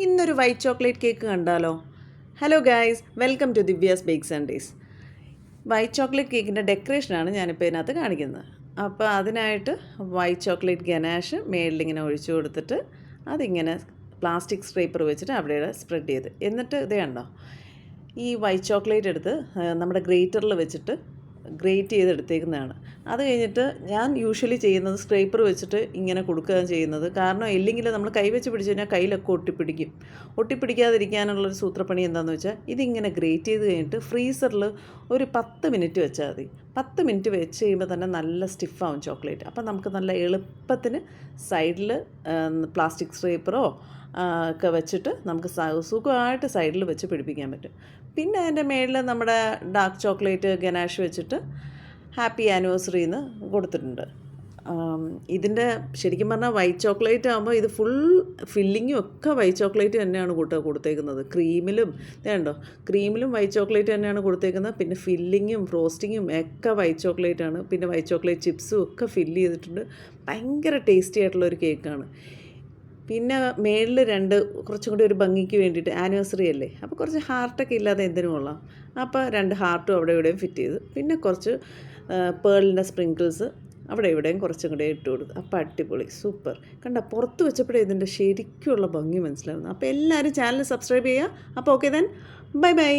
ഇന്നൊരു white chocolate cake കണ്ടാലോ? Hello guys welcome to Divya's bake Sundays white chocolate കേക്കിന്റെ ഡെക്കറേഷനാണ് ഞാനിപ്പോൾ ഇതിനകത്ത് കാണിക്കുന്നത്. അപ്പോൾ അതിനായിട്ട് വൈറ്റ് ചോക്ലേറ്റ് ഗനാഷ് മേളിലിങ്ങനെ ഒഴിച്ചു കൊടുത്തിട്ട് അതിങ്ങനെ പ്ലാസ്റ്റിക് സ്ക്രേപ്പർ വെച്ചിട്ട് അവിടെ സ്പ്രെഡ് ചെയ്ത്. എന്നിട്ട് ഇതേ ഉണ്ടോ ഈ വൈറ്റ് ചോക്ലേറ്റ് എടുത്ത് നമ്മുടെ ഗ്രേറ്ററിൽ വെച്ചിട്ട് ഗ്രേറ്റ് ചെയ്തെടുത്തേക്കുന്നതാണ്. അത് കഴിഞ്ഞിട്ട് ഞാൻ യൂഷ്വലി ചെയ്യുന്നത് സ്ക്രേപ്പർ വെച്ചിട്ട് ഇങ്ങനെ കൊടുക്കുകയാണ് ചെയ്യുന്നത്. കാരണം ഇല്ലെങ്കിൽ നമ്മൾ കൈ വെച്ച് പിടിച്ച് കഴിഞ്ഞാൽ കയ്യിലൊക്കെ ഒട്ടിപ്പിടിക്കും. ഒട്ടിപ്പിടിക്കാതിരിക്കാനുള്ളൊരു സൂത്രപ്പണി എന്താണെന്ന് വെച്ചാൽ ഇതിങ്ങനെ ഗ്രേറ്റ് ചെയ്ത് കഴിഞ്ഞിട്ട് ഫ്രീസറിൽ ഒരു പത്ത് മിനിറ്റ് വെച്ചാൽ മതി. പത്ത് മിനിറ്റ് വെച്ച് കഴിയുമ്പോൾ തന്നെ നല്ല സ്റ്റിഫാവും ചോക്ലേറ്റ് അപ്പം നമുക്ക് നല്ല എളുപ്പത്തിന് സൈഡിൽ പ്ലാസ്റ്റിക് സ്ക്രേപ്പറോ ഒക്കെ വെച്ചിട്ട് നമുക്ക് സുഖമായിട്ട് സൈഡിൽ വെച്ച് പിടിപ്പിക്കാൻ പറ്റും. പിന്നെ അതിന്റെ മേളിൽ നമ്മുടെ ഡാർക്ക് ചോക്ലേറ്റ് ഗനാഷ് വെച്ചിട്ട് ഹാപ്പി ആനിവേഴ്സറി എന്ന് കൊടുത്തിട്ടുണ്ട് ഇതിന്റെ ശരിക്കും പറഞ്ഞാൽ വൈറ്റ് ചോക്ലേറ്റ് ആകുമ്പോൾ ഇത് ഫുൾ ഫില്ലിങ്ങും ഒക്കെ വൈറ്റ് ചോക്ലേറ്റ് തന്നെയാണ് കൂട്ടുക കൊടുത്തേക്കുന്നത്. ക്രീമിലും ഇതുണ്ടോ ക്രീമിലും വൈറ്റ് ചോക്ലേറ്റ് തന്നെയാണ് കൊടുത്തേക്കുന്നത്. പിന്നെ ഫില്ലിങ്ങും ഫ്രോസ്റ്റിങ്ങും ഒക്കെ വൈറ്റ് ചോക്ലേറ്റ് ആണ്. പിന്നെ വൈറ്റ് ചോക്ലേറ്റ് ചിപ്സും ഒക്കെ ഫില്ല് ചെയ്തിട്ടുണ്ട്. ഭയങ്കര ടേസ്റ്റി ആയിട്ടുള്ള ഒരു കേക്കാണ്. പിന്നെ മേളിൽ രണ്ട് കുറച്ചും കൂടി ഒരു ഭംഗിക്ക് വേണ്ടിയിട്ട് ആനിവേഴ്സറി അല്ലേ? അപ്പോൾ കുറച്ച് ഹാർട്ടൊക്കെ ഇല്ലാതെ എന്തിനും കൊള്ളാം. അപ്പോൾ രണ്ട് ഹാർട്ടും അവിടെ ഇവിടെയും ഫിറ്റ് ചെയ്ത്. പിന്നെ കുറച്ച് പേളിന്റെ സ്പ്രിങ്കിൾസ് അവിടെ ഇവിടെയും കുറച്ചും കൂടെ ഇട്ട് കൊടുത്തു അപ്പോൾ അടിപൊളി സൂപ്പർ. കണ്ട പുറത്ത് വെച്ചപ്പോഴേ ഇതിന്റെ ശരിക്കുള്ള ഭംഗി മനസ്സിലാവുന്നു. അപ്പോൾ എല്ലാവരും ചാനൽ സബ്സ്ക്രൈബ് ചെയ്യുക. അപ്പോൾ ഓക്കെ ദെൻ ബൈ ബൈ.